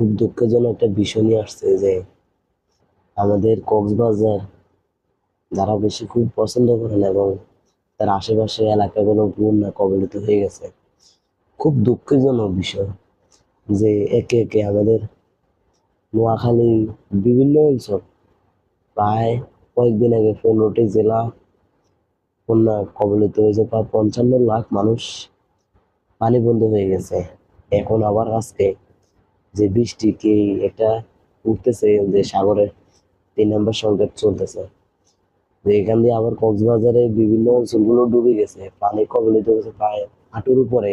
খুব দুঃখজনক একটা বিষয় নিয়ে আসছে যে আমাদের কক্সবাজার যারা বেশি খুব পছন্দ করেন এবং তার আশেপাশে এলাকাগুলো বন্যা কবলিত হয়ে গেছে, খুব দুঃখজনক বিষয় যে একে একে আমাদের নোয়াখালী বিভিন্ন অঞ্চল প্রায় কয়েকদিন আগে পনেরোটি জেলা বন্যা কবলিত হয়েছে, প্রায় পঞ্চান্ন লাখ মানুষ পানিবন্দী হয়ে গেছে। এখন আবার আজকে যে বৃষ্টি কি এটা উঠতেছে, যে সাগরের তিন নম্বর সংকেত চলতেছে। যে এখান দিয়ে আবার কক্সবাজারে বিভিন্ন অঞ্চলগুলো ডুবে গেছে, পানি কবলিত হয়েছে প্রায় হাঁটুর উপরে।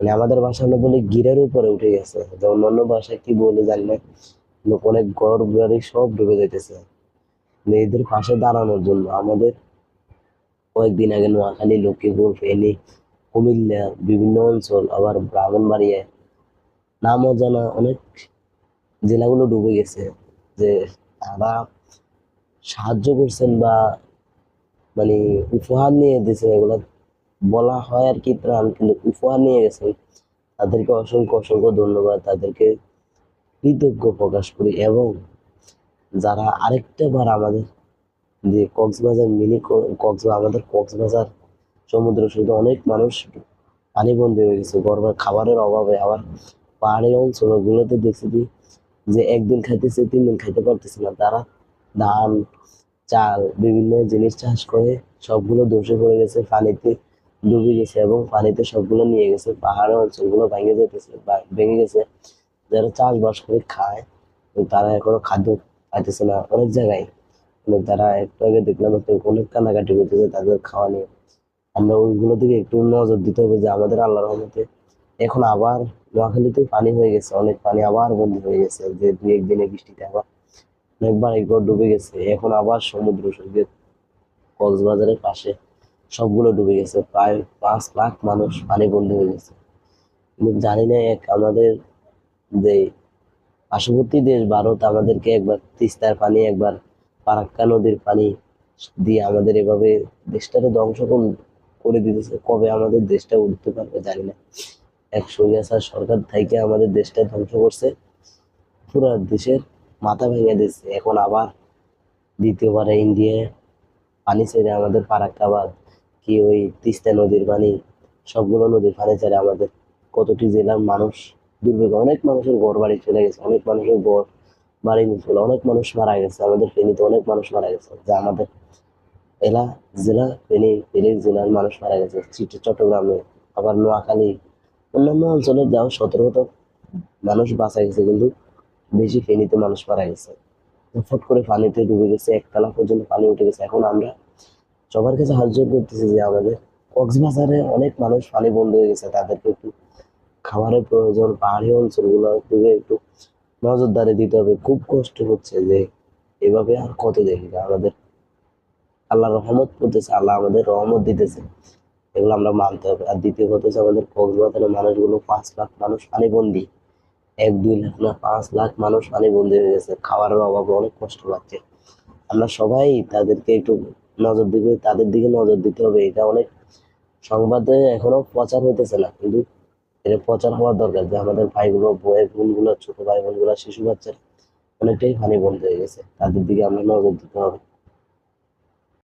মানে আমাদের ভাষা আমরা বলি গিরের উপরে উঠে গেছে। যে অন্যান্য ভাষায় কি বলে জানি না অনেক ঘর বাড়ি সব ডুবে যেতেছে মেয়েদের পাশে দাঁড়ানোর জন্য আমাদের কয়েকদিন আগে নোয়াখালী, লক্ষ্মীপুর, ফেনী, কুমিল্লা, বিভিন্ন অঞ্চল, আবার ব্রাহ্মণবাড়িয়া নাম অজানা অনেক জেলাগুলো ডুবে গেছে, যে তারা সাহায্য করছেন বা মানে উপহার নিয়ে দিয়েছেন, এগুলো বলা হয় আর কি প্রাণ কিন্তু উপহার নিয়ে গেছেন। তাদেরকে অসংখ্য অসংখ্য ধন্যবাদ। তাদেরকে কৃতজ্ঞ প্রকাশ করি এবং যারা আরেকটা বার আমাদের যে কক্সবাজার মিনি কক্সবাজার আমাদের কক্সবাজার সমুদ্র সৈকতে অনেক মানুষ পানিবন্দী হয়ে গেছে। গরমের খাবারের অভাবে আবার পাহাড়ি অঞ্চলগুলোতে দেখছি যে একদিন খাইতেছে তিন দিন খাইতে পারতেছে না। তারা ধান, চাল, বিভিন্ন জিনিস চাষ করে, সবগুলো ধসে পড়ে গেছে, পানিতে ডুবে গেছে এবং পানিতে সবগুলো নিয়ে গেছে। পাহাড়ের অঞ্চলগুলো ভেঙে যেতেছে ভেঙে গেছে। যারা চাষবাস করে খায় তারা এখনও খাদ্য পাইতেছে না। অনেক জায়গায় কিন্তু তারা একটু আগে দেখলাম, একটা অনেক কান্নাকাটি করতেছে তাদের খাওয়া নিয়ে। আমরা ওইগুলো দিকে একটু নজর দিতে হবে যে, আমাদের আল্লাহ রহমতে এখন আবার নোয়াখালীতে পানি হয়ে গেছে, অনেক পানি আবার বন্ধ হয়ে গেছে, যে দুই একদিনে বৃষ্টিতে আবার অনেক একবার ডুবে গেছে। এখন আবার সমুদ্র সৈকত, কক্সবাজারের পাশে সবগুলো ডুবে গেছে, প্রায় পাঁচ লাখ মানুষ পানি বন্দী হয়ে গেছে। জানি না এক, আমাদের যে পার্শ্ববর্তী দেশ ভারত, আমাদেরকে একবার তিস্তার পানি, একবার ফারাক্কা নদীর পানি দিয়ে আমাদের এভাবে দেশটাকে ধ্বংস করে দিতেছে। কবে আমাদের দেশটা উঠতে পারবে জানি না। এক সৈয়াসার সরকার থেকে আমাদের দেশটা ধ্বংস করছে। পুরো দেশের মাথা ভেঙে দিচ্ছে এখন আবার দ্বিতীয়বারে ইন্ডিয়ায় পানি ছেড়ে আমাদের ফারাক্কাবাদ, কি ওই তিস্তা নদীর পানি, সবগুলো নদীর পানি ছেড়ে আমাদের কতটি জেলার মানুষ দুর্ভিক্ষ অনেক মানুষের ঘর বাড়ি চলে গেছে, অনেক মানুষের ঘর বাড়ি নিয়ে চলে অনেক মানুষ মারা গেছে, আমাদের ফেনীতে অনেক মানুষ মারা গেছে, যা আমাদের এলা জেলা, ফেনী ফেনী জেলার মানুষ মারা গেছে। চিট- চট্টগ্রামে, আবার নোয়াখালী অন্যান্য অঞ্চলে যাও, সতর্কতা মানুষ বাঁচা গেছে কিন্তু বেশি ফেনিতে মানুষ মারা গেছে। ফট করে পানিতে ডুবে গেছে, একতলা পর্যন্ত পানি উঠে গেছে। এখন আমরা সবার কাছে হাত জোর করতেছি যে আমাদের কক্সবাজারে অনেক মানুষ পানি বন্ধ হয়ে গেছে, তাদেরকে একটু খাবারের প্রয়োজন, পাহাড়ি অঞ্চলগুলো দিকে একটু নজরদারি দিতে হবে। খুব কষ্ট হচ্ছে যে এভাবে আর কতদিন আমাদের আল্লাহ রহমত করতেছে, আল্লাহ আমাদের রহমত দিতেছে। এগুলো আমরা মানতে হবে। আর দ্বিতীয় কথা হচ্ছে আমাদের কক্সবাজারের মানুষগুলো পাঁচ লাখ মানুষ পানিবন্দী এক, দুই লাখ না, পাঁচ লাখ মানুষ পানিবন্দী হয়ে গেছে। খাবারের অভাবে অনেক কষ্ট পাচ্ছে। আমরা সবাই তাদেরকে একটু নজর দিবে, তাদের দিকে নজর দিতে হবে। এটা অনেক সংবাদে এখনও প্রচার হইতেছে না। কিন্তু এটা প্রচার হওয়ার দরকার যে আমাদের ভাইগুলো, বউয়ের বোনগুলো, ছোট ভাই বোনগুলো শিশু বাচ্চারা অনেকটাই পানি বন্ধ হয়ে গেছে। তাদের দিকে আমরা নজর দিতে হবে।